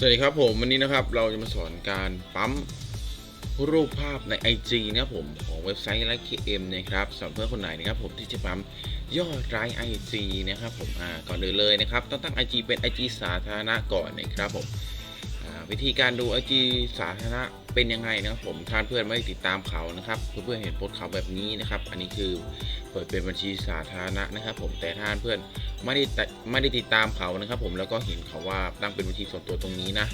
สวัสดีครับผมวันนี้นะครับเราจะมาสอนการปั๊มรูปภาพใน IG นะครับผมของเว็บไซต์ไลค์ KM นะครับสำหรับเพื่อนคนไหนนะครับผมที่จะปั๊มยอดไลค์ IG นะครับผมอ่าก่อนอื่นเลยนะครับต้องตั้ง IG เป็น IG สาธารณะก่อนนะครับผมอ่าวิธีการดู IG สาธารณะเป็นยังไงนะครับผมท่านเพื่อนไม่ติดตามเขานะครับเพื่อนๆเห็นโพสต์เขาแบบนี้นะครับ อันนี้คือ เปิดเป็นบัญชีสาธารณะนะครับ ผมแต่ท่าเพื่อนไม่ได้ไม่ได้ติดตามเขานะครับ ผมแล้วก็เห็นเขาว่าตั้งเป็นบัญชีส่วนตัวตรงนี้นะ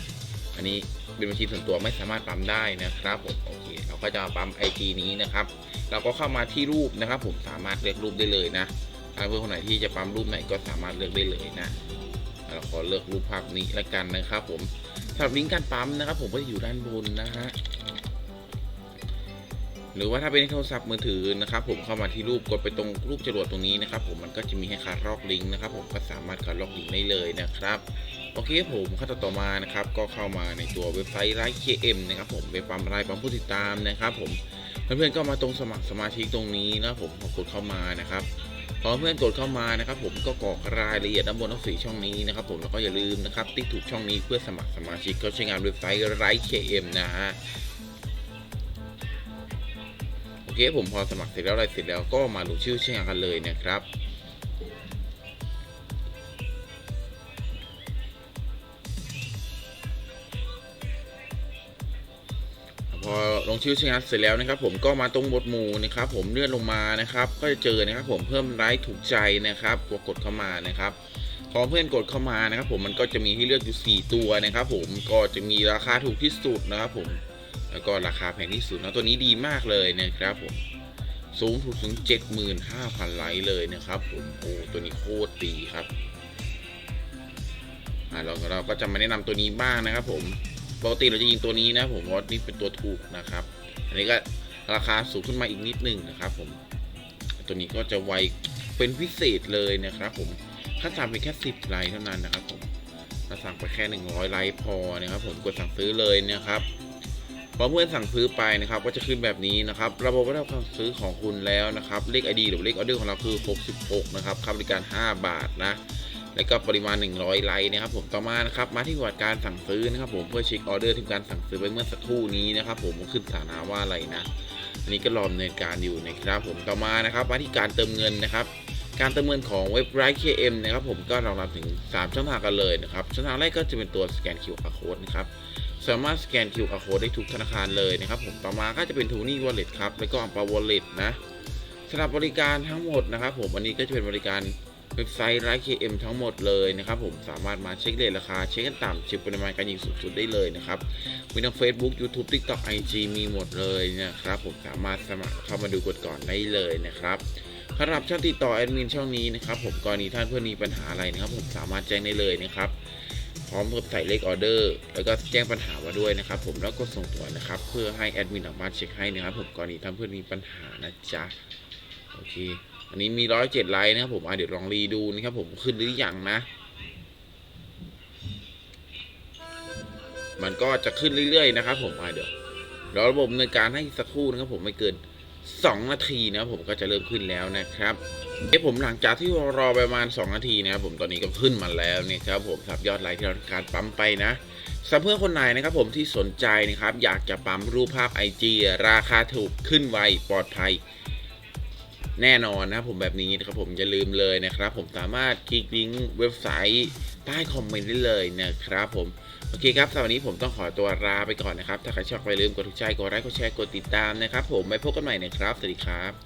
อันนี้เป็นบัญชีส่วนตัวไม่สามารถปั๊มได้นะครับผมโอเคเราก็จะมาปั๊ม IG นี้นะครับ เราก็เข้ามาที่รูปนะครับ ผมสามารถเลือกรูปได้เลยนะถ้าเพื่อนคนไหนที่จะปั๊มรูปไหนก็สามารถเลือกได้เลยนะเราขอเลือกรูปภาพนี้ละกันนะครับ ผมสำหรับลิงก์การปั๊มนะครับ ผมก็จะอยู่ด้านบนนะฮะ หรือว่าถ้าเป็นในโทรศัพท์มือถือนะครับ ผมเข้ามาที่รูปกดไปตรงรูปจรวดตรงนี้นะครับ ผมมันก็จะมีให้คัดลอกลิงก์นะครับ ผมก็สามารถคัดลอกลิงก์ได้เลยนะครับโอเคผมขั้นตอนต่อมานะครับก็เข้ามาในตัวเว็บไซต์ไลค์ KM นะครับผมไปปั๊มรายปั๊มผู้ติดตามนะครับ ผมเพื่อนๆก็มาตรงสมัครสมาชิกตรงนี้นะครับผมพอกดเข้ามานะครับพอเพื่อนกดเข้ามานะครับ ผมก็กรอกรายละเอียดด้านบนทั้งสี่ช่องนี้นะครับผมแล้วก็อย่าลืมนะครับติ๊กถูกช่องนี้เพื่อสมัครสมาชิกก็ใช้งานเว็บไซต์ไลค์ KM นะฮะ เคผมพอสมัครเสร็จแล้วอะไรเสร็จแล้วก็มาลงชื่อใช้งานกันเลยนะครับพอลงชื่อใช้งานเสร็จแล้วนะครับ ผมก็มาตรงหมวดหมู่นะครับ ผมเลื่อนลงมานะครับ ก็จะเจอนะครับ ผมเพิ่มไลค์ถูกใจนะครับกดกดเข้ามานะครับพอเพื่อนกดเข้ามานะครับ ผมมันก็จะมีให้เลือกอยู่ 4 ตัวนะครับ ผมก็จะมีราคาถูกที่สุดนะครับ ผม แล้วก็ราคาแพงที่สุดนะตัวนี้ดีมากเลยนะครับผมสูงสุดถึง 75,000 ไลค์เลยนะครับผมโอ้ตัวนี้โคตรดีครับอ่าเราเราก็จะมาแนะนำตัวนี้บ้างนะครับผมปกติเราจะยิงตัวนี้นะผมเพราะนี่เป็นตัวถูกนะครับ อันนี้ก็ราคาสูงขึ้นมาอีกนิดนึงนะครับผมตัวนี้ก็จะไวเป็นพิเศษเลยนะครับผมค่าสั่งเป็นแค่ 10 ไลค์เท่านั้นนะครับผมถ้าสั่งไปแค่ 100 ไลค์พอนะครับผมกดสั่งซื้อเลยนะครับ พอเพื่อนสั่งซื้อไปนะครับก็จะขึ้นแบบนี้นะครับ ระบบรับการซื้อของคุณแล้วนะครับ เลข ID หรือเลขออเดอร์ของเราคือ 66 นะครับค่าบริการ 5 บาทนะแล้วก็ปริมาณ 100 ไลค์นะครับ ผมต่อมานะครับมาที่ประวัติการสั่งซื้อนะครับ ผมเพื่อเช็คออเดอร์ที่การสั่งซื้อไปเมื่อสักครู่นี้นะครับ ผมขึ้นสถานะว่าอะไรนะอันนี้ก็รอดำเนินการอยู่นะครับ ผมต่อมานะครับมาที่การเติมเงินนะครับการเติมเงินของเว็บไซต์ KM นะครับผมก็รองรับถึง 3 ช่องทางกันเลยนะครับ ช่องทางแรกก็จะเป็นตัวสแกน QR code นะครับ สามารถสแกน QR code ได้ทุกธนาคารเลยนะครับผมต่อมาก็จะเป็น t ูนี่ Wallet ครับแล้วก็ a m p a Wallet นะสำหรับบริการทั้งหมดนะครับผมอันนี้ก็จะเป็นบริการเว็บไซต์ไลฟ์ KM ทั้งหมดเลยนะครับผมสามารถมาเช็คเรทราคา เช็คกันต่ำเช็คปริมาณการยิงสูงสุดได้เลยนะครับมีทั้ง Facebook YouTube TikTok IG มีหมดเลยนะครับผมสามารถสมัครเข้ามาดูกดก่อนได้เลยนะครับสำหรับช่องติดต่อแอดมินช่องนี้นะครับผมกรณีท่านเพื่อนมีปัญหาอะไรนะครับผมสามารถแจ้งได้เลยนะครับ ร้อมกับใส่เลขออเดอร์แล้วก็แจ้งปัญหามาด้วยนะครับ ผมแล้วก็ส่งตัวนะครับ เพื่อให้แอดมินสามารถเช็คให้นะครับผมกรณีท่าเพื่อนมีปัญหานะจ๊ะโอเค อันนี้มีร้อยเจ็ดไลค์นะครับผมอะเดี๋ยวลองรีดูนะครับผมขึ้นหรือยังนะ มันก็จะขึ้นเรื่อยๆนะครับผมอะเดี๋ยวรอระบบดำเนินการให้สักครู่นะครับผมไม่เกิน 2 นาทีนะผมก็จะเริ่มขึ้นแล้วนะครับเอ้ผมหลังจากที่รอประมาณ 2 นาทีนะครับผมตอนนี้ก็ขึ้นมาแล้วนี่ครับผมครับยอดไลค์ที่เราการปั๊มไปนะสำหรับเพื่อนคนไหนนะครับผมที่สนใจนะครับ อยากจะปั๊มรูปภาพ IG ราคาถูกขึ้นไวปลอดภัย แน่นอนนะครับผมแบบนี้นะครับผมอย่าลืมเลยนะครับ ผมสามารถคลิกลิงก์เว็บไซต์ใต้คอมเมนต์ได้เลยนะครับผม โอเคครับสำหรับวันนี้ผมต้องขอตัวลาไปก่อนนะครับ ถ้าใครชอบอย่าลืมกดถูกใจ กดไลค์ กดแชร์ กดติดตามนะครับ ผมไปพบกันใหม่นะครับ สวัสดีครับ